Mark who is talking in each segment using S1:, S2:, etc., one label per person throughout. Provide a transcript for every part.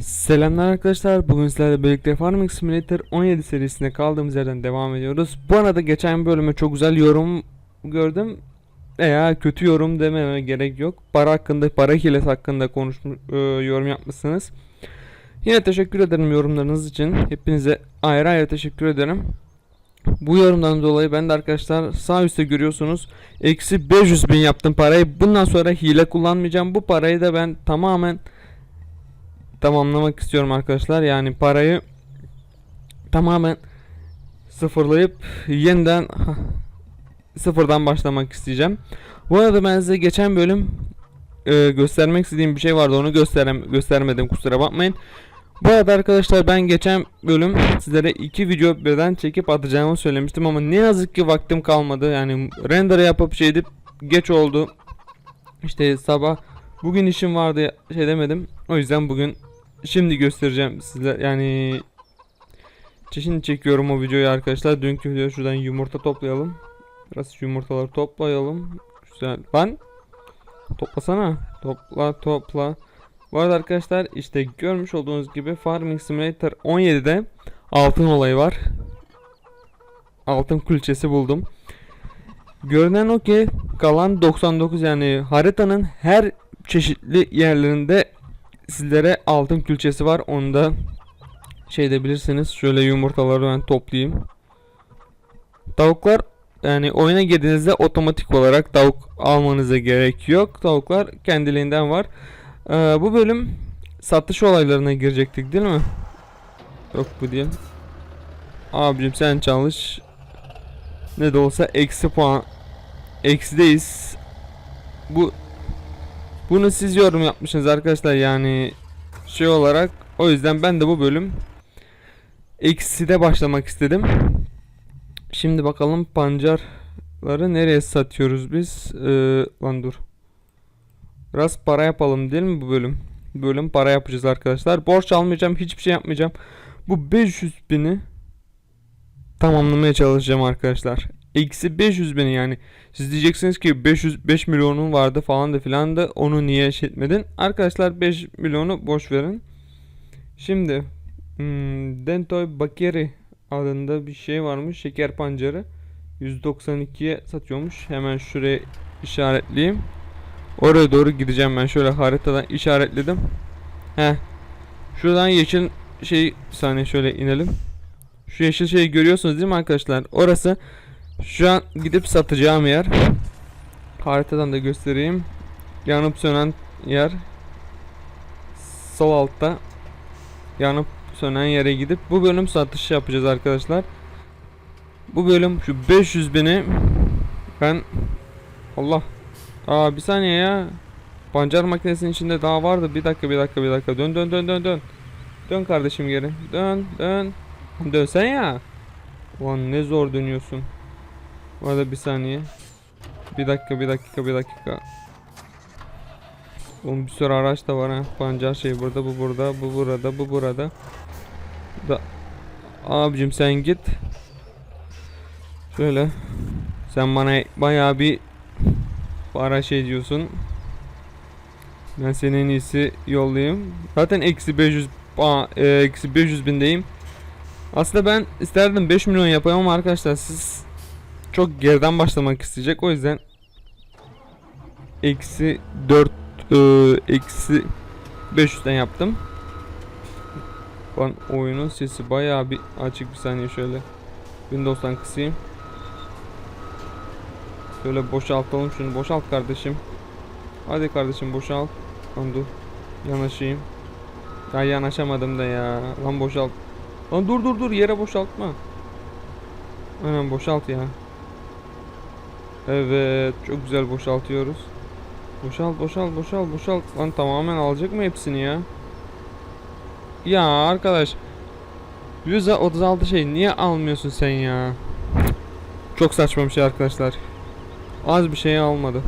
S1: Selamlar arkadaşlar. Bugün sizlerle birlikte Farming Simulator 17 serisinde kaldığımız yerden devam ediyoruz. Bu arada geçen bölüme çok güzel yorum gördüm. Veya kötü yorum dememe gerek yok. Para hakkında, para hilesi hakkında konuşmuş, e, yorum yapmışsınız. Yine teşekkür ederim yorumlarınız için. Hepinize ayrı ayrı teşekkür ederim. Bu yorumdan dolayı ben de arkadaşlar sağ üstte görüyorsunuz. Eksi 500 bin yaptım parayı. Bundan sonra hile kullanmayacağım. Bu parayı da ben tamamen tamamlamak istiyorum arkadaşlar. Yani parayı tamamen sıfırlayıp yeniden sıfırdan başlamak isteyeceğim. Bu arada ben size geçen bölüm e, göstermek istediğim bir şey vardı. Onu gösterem göstermedim kusura bakmayın. Bu arada arkadaşlar ben geçen bölüm sizlere iki video birden çekip atacağımı söylemiştim ama ne yazık ki vaktim kalmadı. Yani render yapıp şey edip geç oldu. İşte sabah bugün işim vardı şey demedim. O yüzden bugün şimdi göstereceğim size yani Şimdi çekiyorum o videoyu arkadaşlar. Dünkü video şuradan yumurta toplayalım. Biraz yumurtaları toplayalım. Güzel. Lan toplasana. Topla topla. Bu arada arkadaşlar işte görmüş olduğunuz gibi Farming Simulator 17'de altın olayı var. Altın külçesi buldum. Görünen o ki kalan 99 yani haritanın her çeşitli yerlerinde sizlere altın külçesi var. Onu da şey de bilirsiniz. Şöyle yumurtaları ben toplayayım. Tavuklar yani oyuna girdiğinizde otomatik olarak tavuk almanıza gerek yok. Tavuklar kendiliğinden var. Ee, bu bölüm satış olaylarına girecektik değil mi? Yok bu değil. Abicim sen çalış. Ne de olsa eksi puan. Eksideyiz. Bu bunu siz yorum yapmışsınız arkadaşlar yani şey olarak. O yüzden ben de bu bölüm ekside başlamak istedim. Şimdi bakalım pancarları nereye satıyoruz biz? Ee, lan dur. Biraz para yapalım değil mi bu bölüm? Bu bölüm para yapacağız arkadaşlar. Borç almayacağım, hiçbir şey yapmayacağım. Bu 500 bini tamamlamaya çalışacağım arkadaşlar. Eksi 500 bini yani. Siz diyeceksiniz ki 500 5 milyonun vardı falan da filan da onu niye şey etmedin? Arkadaşlar 5 milyonu boş verin. Şimdi hmm, Dentoy Bakeri adında bir şey varmış. Şeker pancarı. 192'ye satıyormuş. Hemen şuraya işaretleyeyim. Oraya doğru gideceğim ben. Şöyle haritadan işaretledim. He. Şuradan yeşil şey bir saniye şöyle inelim. Şu yeşil şeyi görüyorsunuz değil mi arkadaşlar? Orası şu an gidip satacağım yer. Haritadan da göstereyim. Yanıp sönen yer. Sol altta. Yanıp sönen yere gidip bu bölüm satış yapacağız arkadaşlar. Bu bölüm şu 500 bini ben Allah Aa bir saniye ya. Pancar makinesinin içinde daha vardı. Bir dakika bir dakika bir dakika. Dön dön dön dön dön. Dön kardeşim geri. Dön dön. Dönsen ya. Ulan ne zor dönüyorsun. Bu arada bir saniye. Bir dakika bir dakika bir dakika. Oğlum bir sürü araç da var ha. Pancar şey burada bu burada bu burada bu burada. Da Abicim sen git. Şöyle. Sen bana bayağı bir para şey diyorsun. Ben senin en iyisi yollayayım. Zaten eksi 500 aa, e, eksi 500 bindeyim. Aslında ben isterdim 5 milyon yapayım ama arkadaşlar siz çok geriden başlamak isteyecek o yüzden eksi 4 e, eksi 500'den yaptım. Ben oyunun sesi bayağı bir açık bir saniye şöyle Windows'tan kısayım. Şöyle boşaltalım şunu. Boşalt kardeşim. Hadi kardeşim boşalt. Lan dur. Yanaşayım. Ya yanaşamadım da ya. Lan boşalt. Lan dur dur dur yere boşaltma. Hemen boşalt ya. Evet çok güzel boşaltıyoruz. Boşalt boşalt boşalt boşalt. Lan tamamen alacak mı hepsini ya? Ya arkadaş. 136 şey niye almıyorsun sen ya? Çok saçma bir şey arkadaşlar. Az bir şey almadı.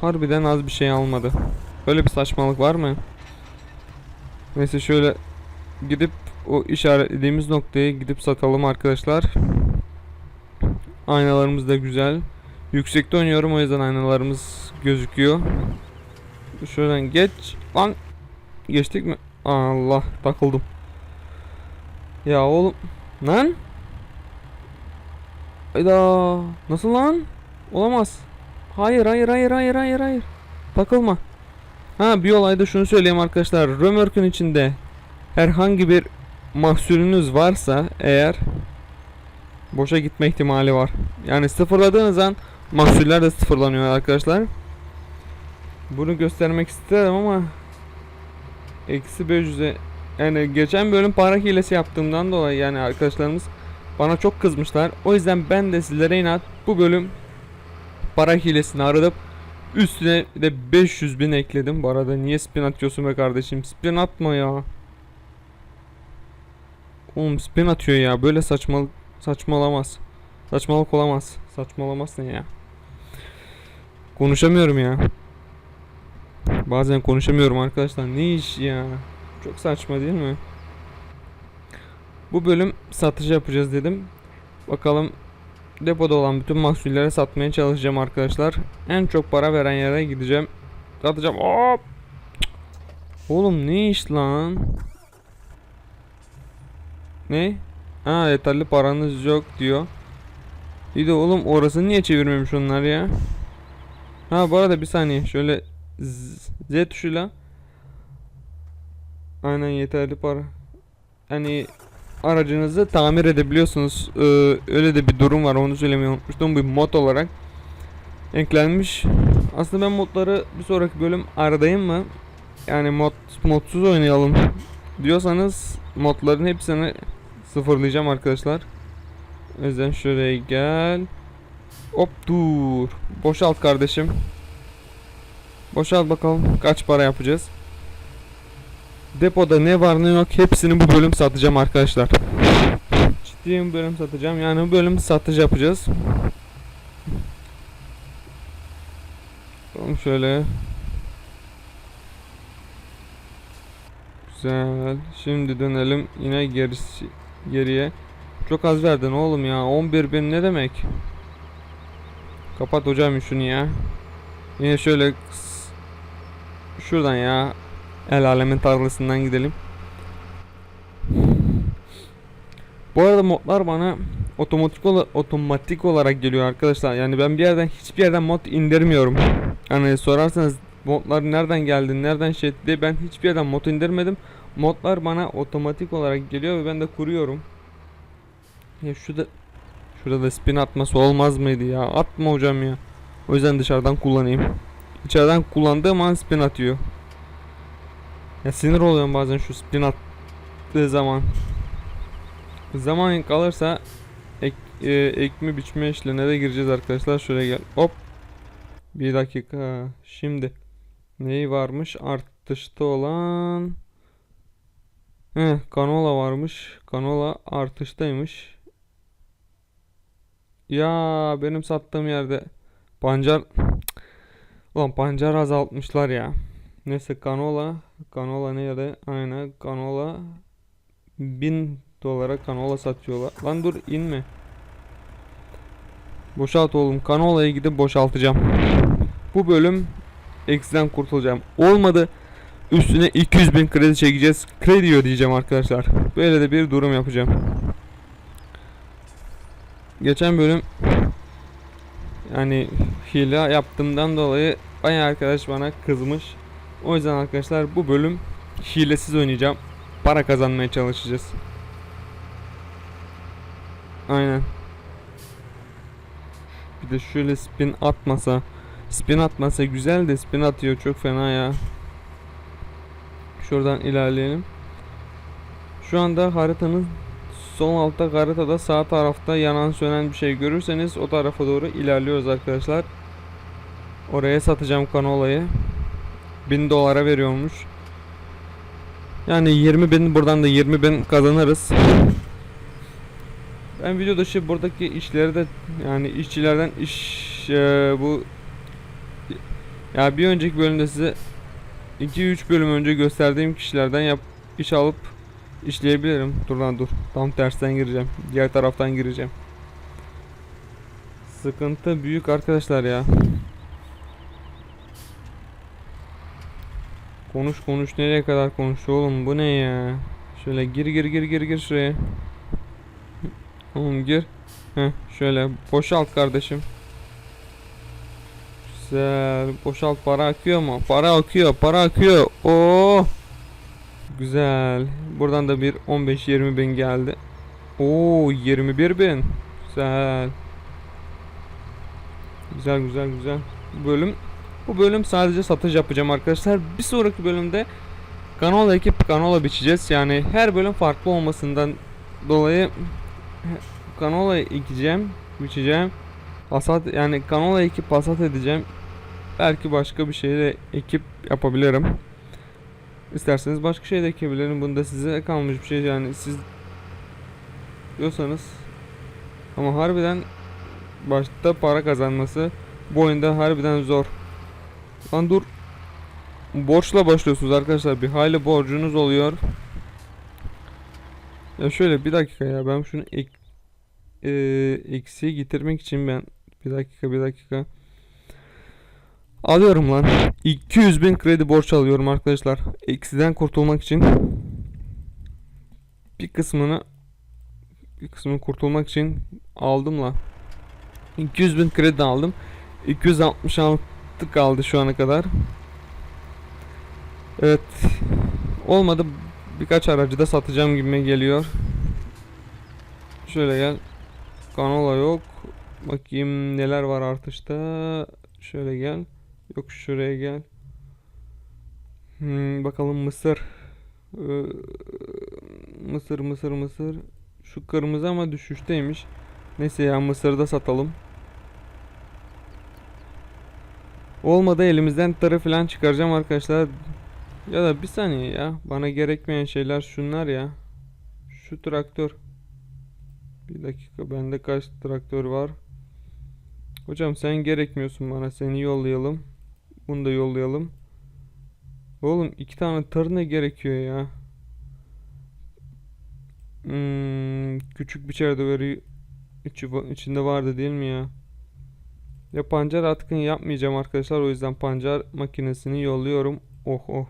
S1: Harbiden az bir şey almadı. Böyle bir saçmalık var mı? Neyse şöyle gidip o işaretlediğimiz noktaya gidip satalım arkadaşlar. Aynalarımız da güzel. Yüksekte oynuyorum o yüzden aynalarımız gözüküyor. Şuradan geç. Lan. Geçtik mi? Allah takıldım. Ya oğlum. Lan. Hayda. Nasıl lan? Olamaz. Hayır hayır hayır hayır hayır hayır. Takılma. Ha bir olayda şunu söyleyeyim arkadaşlar. Römörkün içinde herhangi bir mahsulünüz varsa eğer boşa gitme ihtimali var. Yani sıfırladığınız an mahsuller de sıfırlanıyor arkadaşlar. Bunu göstermek isterim ama eksi 500'e yani geçen bölüm para hilesi yaptığımdan dolayı yani arkadaşlarımız bana çok kızmışlar. O yüzden ben de sizlere inat bu bölüm para hilesini aradıp üstüne de 500 bin ekledim. Bu arada niye spin atıyorsun be kardeşim? Spin atma ya. Oğlum spin atıyor ya. Böyle saçmalık saçmalamaz. Saçmalık olamaz. Saçmalamazsın ya. Konuşamıyorum ya. Bazen konuşamıyorum arkadaşlar. Ne iş ya? Çok saçma değil mi? Bu bölüm satış yapacağız dedim. Bakalım depoda olan bütün mahsulleri satmaya çalışacağım arkadaşlar. En çok para veren yere gideceğim. Satacağım. Hop! Oğlum ne iş lan? Ne? Ha yeterli paranız yok diyor. İyi de oğlum orası niye çevirmemiş onlar ya? Ha bu arada bir saniye şöyle Z, tuşuyla Aynen yeterli para. Hani aracınızı tamir edebiliyorsunuz. Ee, öyle de bir durum var. Onu söylemeyi unutmuştum. Bir mod olarak eklenmiş. Aslında ben modları bir sonraki bölüm aradayım mı? Yani mod modsuz oynayalım diyorsanız modların hepsini sıfırlayacağım arkadaşlar. O yüzden şuraya gel. Hop dur. Boşalt kardeşim. Boşalt bakalım kaç para yapacağız. Depoda ne var ne yok hepsini bu bölüm satacağım arkadaşlar. Ciddiyim bölüm satacağım. Yani bu bölüm satış yapacağız. Tamam şöyle. Güzel. Şimdi dönelim yine gerisi geriye. Çok az verdin oğlum ya. 11 bin ne demek? Kapat hocam şunu ya. Yine şöyle şuradan ya. El alemin tarlasından gidelim. Bu arada modlar bana otomatik ola- otomatik olarak geliyor arkadaşlar. Yani ben bir yerden hiçbir yerden mod indirmiyorum. Hani sorarsanız modlar nereden geldi, nereden şey etti ben hiçbir yerden mod indirmedim. Modlar bana otomatik olarak geliyor ve ben de kuruyorum. Ya şurada da spin atması olmaz mıydı ya? Atma hocam ya. O yüzden dışarıdan kullanayım. İçeriden kullandığım an spin atıyor. Ya sinir oluyorum bazen şu spin attığı zaman. Zaman kalırsa ek, e, ekme biçme işlerine de gireceğiz arkadaşlar. Şöyle gel. Hop. Bir dakika. Şimdi neyi varmış? Artışta olan Heh, kanola varmış. Kanola artıştaymış. Ya benim sattığım yerde pancar Ulan pancar azaltmışlar ya. Neyse kanola kanola nerede? Aynen kanola 1000 dolara kanola satıyorlar. Lan dur inme. Boşalt oğlum. Kanola'ya gidip boşaltacağım. Bu bölüm eksiden kurtulacağım. Olmadı. Üstüne 200 bin kredi çekeceğiz. Kredi ödeyeceğim arkadaşlar. Böyle de bir durum yapacağım. Geçen bölüm yani hile yaptığımdan dolayı bayağı arkadaş bana kızmış. O yüzden arkadaşlar bu bölüm hilesiz oynayacağım. Para kazanmaya çalışacağız. Aynen. Bir de şöyle spin atmasa. Spin atmasa güzel de spin atıyor çok fena ya. Şuradan ilerleyelim. Şu anda haritanın sol altta haritada sağ tarafta yanan sönen bir şey görürseniz o tarafa doğru ilerliyoruz arkadaşlar. Oraya satacağım kanolayı. 1000 dolara veriyormuş. Yani 20 bin buradan da 20 bin kazanırız. Ben video dışı buradaki işleri de yani işçilerden iş e, bu ya bir önceki bölümde size 2-3 bölüm önce gösterdiğim kişilerden yap iş alıp işleyebilirim. Dur lan dur. Tam tersten gireceğim. Diğer taraftan gireceğim. Sıkıntı büyük arkadaşlar ya. Konuş konuş nereye kadar konuştu oğlum bu ne ya? Şöyle gir gir gir gir gir şuraya. Oğlum gir. Heh şöyle boşalt kardeşim. Güzel. Boşalt para akıyor mu? Para akıyor, para akıyor. Oo. Güzel. Buradan da bir 15-20 bin geldi. Oo 21 bin. Güzel. Güzel güzel güzel. Bu bölüm bu bölüm sadece satış yapacağım arkadaşlar. Bir sonraki bölümde kanola ekip kanola biçeceğiz. Yani her bölüm farklı olmasından dolayı kanola ekeceğim, biçeceğim. Hasat yani kanola ekip hasat edeceğim. Belki başka bir şey de ekip yapabilirim. İsterseniz başka şey de ekebilirim. Bunda size kalmış bir şey yani siz diyorsanız ama harbiden başta para kazanması bu oyunda harbiden zor. Lan dur. Borçla başlıyorsunuz arkadaşlar. Bir hayli borcunuz oluyor. Ya şöyle bir dakika ya ben şunu ek, e, eksiğe getirmek için ben bir dakika bir dakika. Alıyorum lan. 200 bin kredi borç alıyorum arkadaşlar. Eksiden kurtulmak için. Bir kısmını bir kısmını kurtulmak için aldım la 200 bin kredi aldım. 266 kaldı şu ana kadar. Evet. Olmadı. Birkaç aracı da satacağım gibime geliyor. Şöyle gel. Kanola yok bakayım neler var artışta şöyle gel yok şuraya gel Hmm, bakalım mısır Ee, mısır mısır mısır şu kırmızı ama düşüşteymiş neyse ya mısırı da satalım Olmadı elimizden tırı falan çıkaracağım arkadaşlar. Ya da bir saniye ya. Bana gerekmeyen şeyler şunlar ya. Şu traktör. Bir dakika bende kaç traktör var? Hocam sen gerekmiyorsun bana. Seni yollayalım. Bunu da yollayalım. Oğlum iki tane tır ne gerekiyor ya? Hmm, küçük bir çerdeveri içi, içinde vardı değil mi ya? Ya pancar atkın yapmayacağım arkadaşlar. O yüzden pancar makinesini yolluyorum. Oh oh.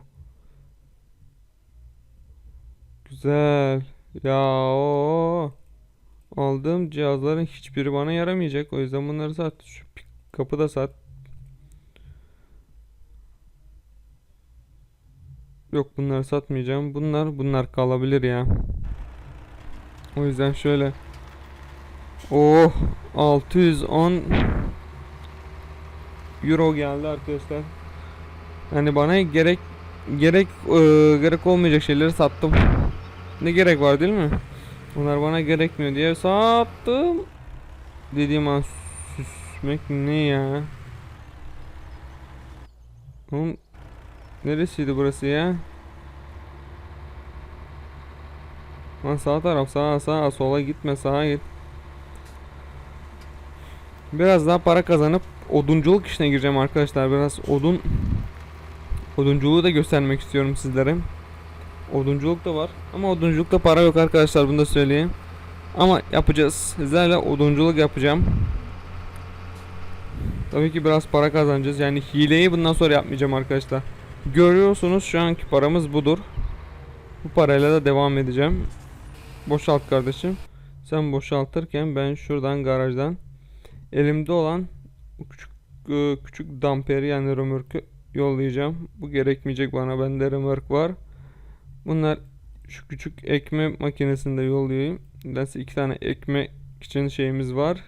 S1: Güzel. Ya o aldığım cihazların hiçbiri bana yaramayacak. O yüzden bunları sat. Şu kapı da sat. Yok bunları satmayacağım. Bunlar bunlar kalabilir ya. O yüzden şöyle. Oh 610 euro geldi arkadaşlar. Yani bana gerek gerek e, gerek olmayacak şeyleri sattım. Ne gerek var değil mi? Bunlar bana gerekmiyor diye sattım. Dediğim an süsmek ne ya? Oğlum neresiydi burası ya? Lan sağ taraf sağa sağa sola gitme sağa git. Biraz daha para kazanıp odunculuk işine gireceğim arkadaşlar. Biraz odun odunculuğu da göstermek istiyorum sizlere. Odunculuk da var ama odunculukta para yok arkadaşlar bunu da söyleyeyim. Ama yapacağız. Sizlerle odunculuk yapacağım. Tabii ki biraz para kazanacağız. Yani hileyi bundan sonra yapmayacağım arkadaşlar. Görüyorsunuz şu anki paramız budur. Bu parayla da devam edeceğim. Boşalt kardeşim. Sen boşaltırken ben şuradan garajdan elimde olan küçük e, küçük damperi yani römörkü yollayacağım. Bu gerekmeyecek bana. Bende römörk var. Bunlar şu küçük ekme makinesinde yollayayım. Nedense iki tane ekme için şeyimiz var.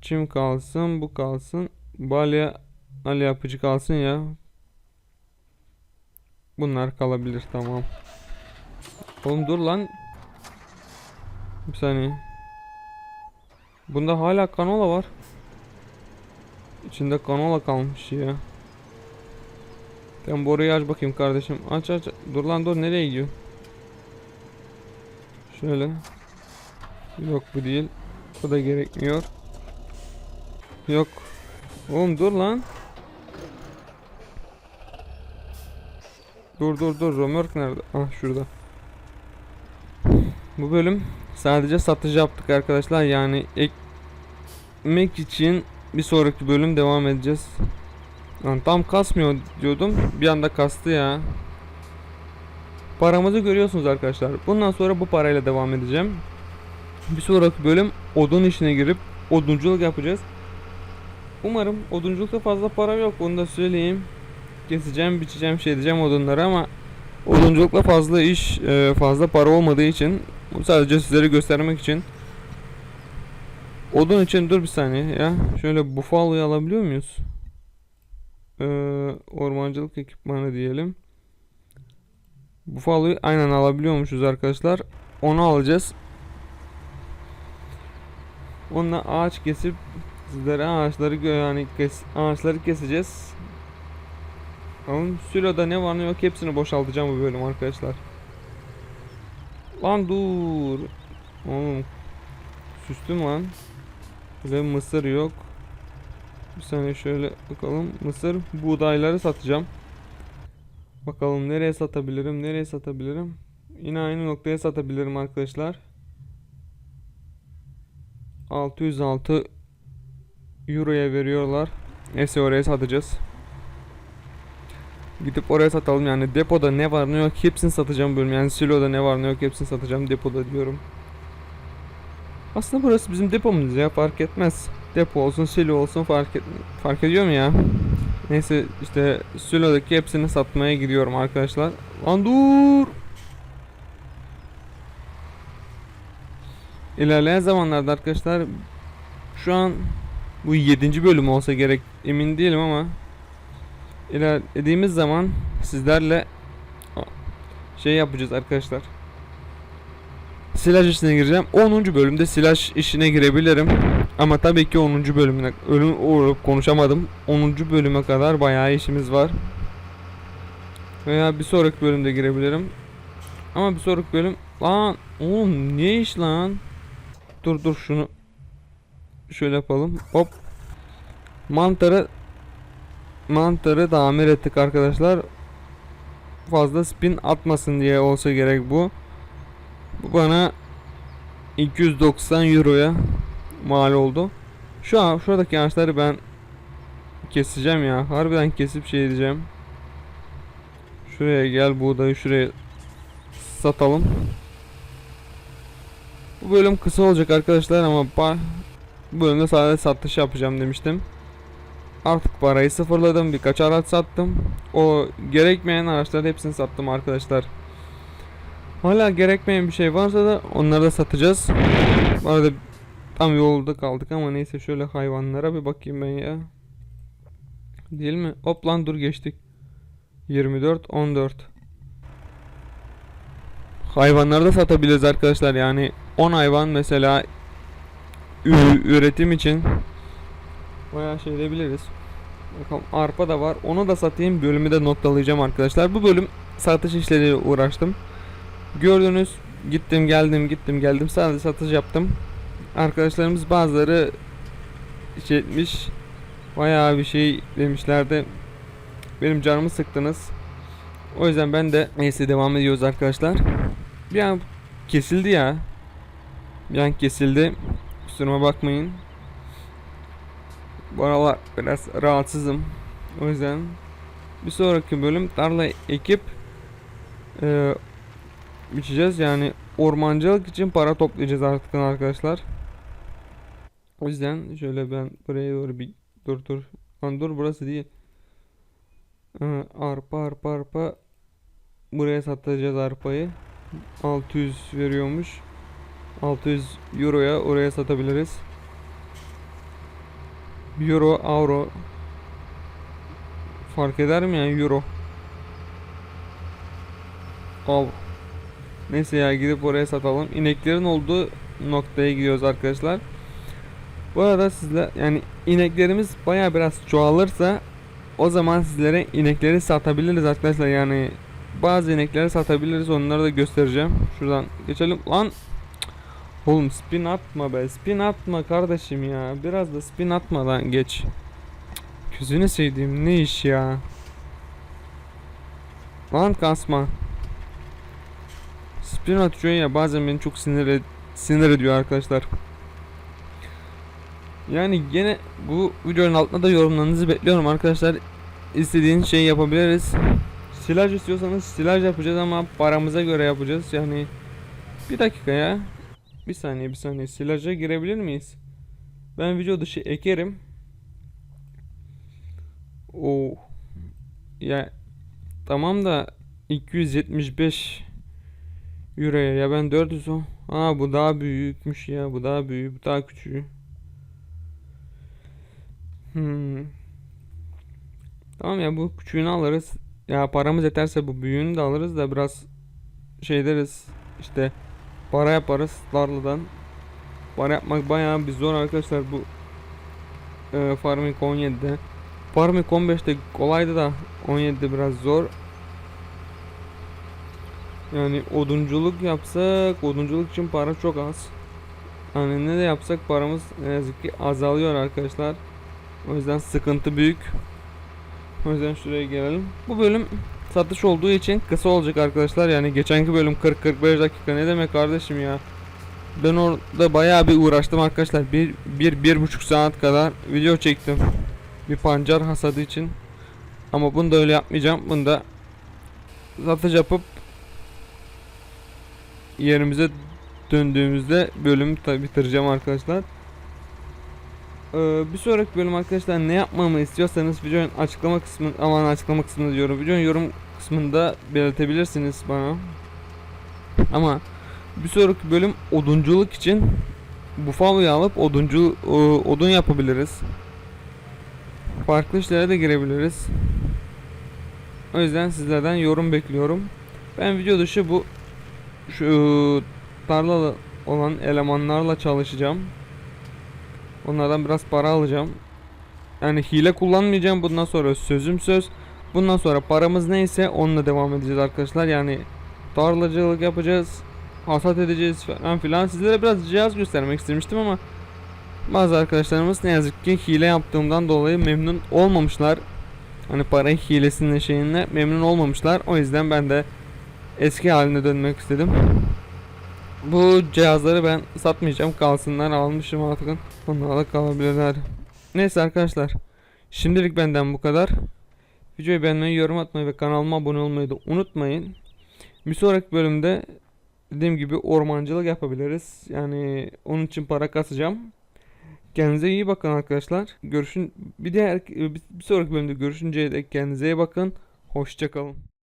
S1: Çim kalsın, bu kalsın. Balya Ali yapıcı kalsın ya. Bunlar kalabilir tamam. Oğlum dur lan. Bir saniye. Bunda hala kanola var. İçinde kanola kalmış ya. Sen boruyu aç bakayım kardeşim. Aç aç. Dur lan dur nereye gidiyor? Şöyle. Yok bu değil. Bu da gerekmiyor. Yok. Oğlum dur lan. Dur dur dur. Römork nerede? Ah şurada. Bu bölüm sadece satış yaptık arkadaşlar. Yani ekmek için bir sonraki bölüm devam edeceğiz. Lan tam kasmıyor diyordum. Bir anda kastı ya. Paramızı görüyorsunuz arkadaşlar. Bundan sonra bu parayla devam edeceğim. Bir sonraki bölüm odun işine girip odunculuk yapacağız. Umarım odunculukta fazla para yok onu da söyleyeyim. Keseceğim, biçeceğim, şey edeceğim odunları ama odunculukla fazla iş, e, fazla para olmadığı için bu sadece sizlere göstermek için. Odun için dur bir saniye ya. Şöyle bufalo'yu alabiliyor muyuz? Ee, ormancılık ekipmanı diyelim. Bufalo'yu aynen alabiliyormuşuz arkadaşlar. Onu alacağız. Onunla ağaç kesip sizlere ağaçları yani kes ağaçları keseceğiz. Oğlum siloda ne var ne yok hepsini boşaltacağım bu bölüm arkadaşlar. Lan dur. Oğlum süstüm lan. Böyle mısır yok. Bir saniye şöyle bakalım. Mısır buğdayları satacağım. Bakalım nereye satabilirim? Nereye satabilirim? Yine aynı noktaya satabilirim arkadaşlar. 606 Euro'ya veriyorlar. Neyse oraya satacağız. Gidip oraya satalım yani depoda ne var ne yok hepsini satacağım bölüm yani siloda ne var ne yok hepsini satacağım depoda diyorum. Aslında burası bizim depomuz ya fark etmez. Depo olsun silo olsun fark et fark ediyor mu ya? Neyse işte silodaki hepsini satmaya gidiyorum arkadaşlar. Lan dur. İlerleyen zamanlarda arkadaşlar şu an bu 7. bölüm olsa gerek emin değilim ama ilerlediğimiz zaman sizlerle şey yapacağız arkadaşlar. Silaj işine gireceğim. 10. bölümde silaj işine girebilirim. Ama tabii ki 10. bölümüne ölüm o- konuşamadım. 10. bölüme kadar bayağı işimiz var. Veya bir sonraki bölümde girebilirim. Ama bir sonraki bölüm lan oğlum ne iş lan? Dur dur şunu şöyle yapalım. Hop. Mantarı mantarı tamir ettik arkadaşlar. Fazla spin atmasın diye olsa gerek bu. Bu bana 290 euroya mal oldu. Şu an şuradaki ağaçları ben keseceğim ya. Harbiden kesip şey edeceğim. Şuraya gel buğdayı şuraya satalım. Bu bölüm kısa olacak arkadaşlar ama bu bölümde sadece satış yapacağım demiştim. Artık parayı sıfırladım. Birkaç araç sattım. O gerekmeyen araçları hepsini sattım arkadaşlar. Hala gerekmeyen bir şey varsa da onları da satacağız. Bu arada tam yolda kaldık ama neyse şöyle hayvanlara bir bakayım ben ya. Değil mi? Hop lan dur geçtik. 24 14. Hayvanları da satabiliriz arkadaşlar yani 10 hayvan mesela üretim için bayağı şey edebiliriz. Bakalım arpa da var. Onu da satayım. Bölümü de noktalayacağım arkadaşlar. Bu bölüm satış işleriyle uğraştım. Gördünüz gittim geldim gittim geldim sadece satış yaptım. Arkadaşlarımız bazıları şey etmiş. Bayağı bir şey demişlerdi. Benim canımı sıktınız. O yüzden ben de neyse devam ediyoruz arkadaşlar. Bir an kesildi ya. Bir an kesildi. Kusuruma bakmayın. Bu aralar biraz rahatsızım. O yüzden bir sonraki bölüm tarla ekip e, biçeceğiz. Yani ormancılık için para toplayacağız artık arkadaşlar. O yüzden şöyle ben buraya doğru bir dur dur. Lan dur burası değil. Ee, arpa arpa arpa buraya satacağız arpayı. 600 veriyormuş. 600 euroya oraya satabiliriz. Euro, avro fark eder mi yani euro? Av. Neyse ya gidip oraya satalım. İneklerin olduğu noktaya gidiyoruz arkadaşlar. Bu arada sizler yani ineklerimiz baya biraz çoğalırsa o zaman sizlere inekleri satabiliriz arkadaşlar yani bazı inekleri satabiliriz onları da göstereceğim. Şuradan geçelim. Lan. Oğlum spin atma be. Spin atma kardeşim ya. Biraz da spin atmadan geç. Gözünü sevdiğim ne iş ya. Lan kasma. Spin atıyor ya bazen beni çok sinir, ed- sinir ediyor arkadaşlar. Yani gene bu videonun altına da yorumlarınızı bekliyorum arkadaşlar. istediğin şeyi yapabiliriz. Silaj istiyorsanız silaj yapacağız ama paramıza göre yapacağız. Yani bir dakika ya. Bir saniye bir saniye. Silaja girebilir miyiz? Ben video dışı ekerim. Oo. Ya tamam da 275 Euroya ya ben 400 o. Aa bu daha büyükmüş ya. Bu daha büyük, bu daha küçüğü. Hmm. Tamam ya bu küçüğünü alırız. Ya paramız yeterse bu büyüğünü de alırız da biraz şey deriz. İşte para yaparız tarladan. Para yapmak bayağı bir zor arkadaşlar bu e, Farming 17'de. Farming 15'te kolaydı da 17'de biraz zor. Yani odunculuk yapsak odunculuk için para çok az. Yani ne de yapsak paramız ne yazık ki azalıyor arkadaşlar. O yüzden sıkıntı büyük. O yüzden şuraya gelelim. Bu bölüm satış olduğu için kısa olacak arkadaşlar. Yani geçenki bölüm 40-45 dakika ne demek kardeşim ya. Ben orada bayağı bir uğraştım arkadaşlar. Bir, bir, bir buçuk saat kadar video çektim. Bir pancar hasadı için. Ama bunu da öyle yapmayacağım. Bunu da satış yapıp yerimize döndüğümüzde bölümü bitireceğim arkadaşlar. Ee, bir sonraki bölüm arkadaşlar ne yapmamı istiyorsanız videonun açıklama kısmı aman açıklama kısmında diyorum. Videonun yorum kısmında belirtebilirsiniz bana. Ama bir sonraki bölüm odunculuk için Buffalo'yu alıp oduncu o, odun yapabiliriz. Farklı işlere de girebiliriz. O yüzden sizlerden yorum bekliyorum. Ben video dışı bu şu tarla olan elemanlarla çalışacağım. Onlardan biraz para alacağım. Yani hile kullanmayacağım bundan sonra sözüm söz. Bundan sonra paramız neyse onunla devam edeceğiz arkadaşlar. Yani tarlacılık yapacağız. Hasat edeceğiz falan filan. Sizlere biraz cihaz göstermek istemiştim ama bazı arkadaşlarımız ne yazık ki hile yaptığımdan dolayı memnun olmamışlar. Hani para hilesinin şeyinle memnun olmamışlar. O yüzden ben de eski haline dönmek istedim. Bu cihazları ben satmayacağım. Kalsınlar almışım artık. Onlar da kalabilirler. Neyse arkadaşlar. Şimdilik benden bu kadar. Videoyu beğenmeyi, yorum atmayı ve kanalıma abone olmayı da unutmayın. Bir sonraki bölümde dediğim gibi ormancılık yapabiliriz. Yani onun için para kasacağım. Kendinize iyi bakın arkadaşlar. Görüşün bir diğer bir sonraki bölümde görüşünceye dek kendinize iyi bakın. Hoşçakalın.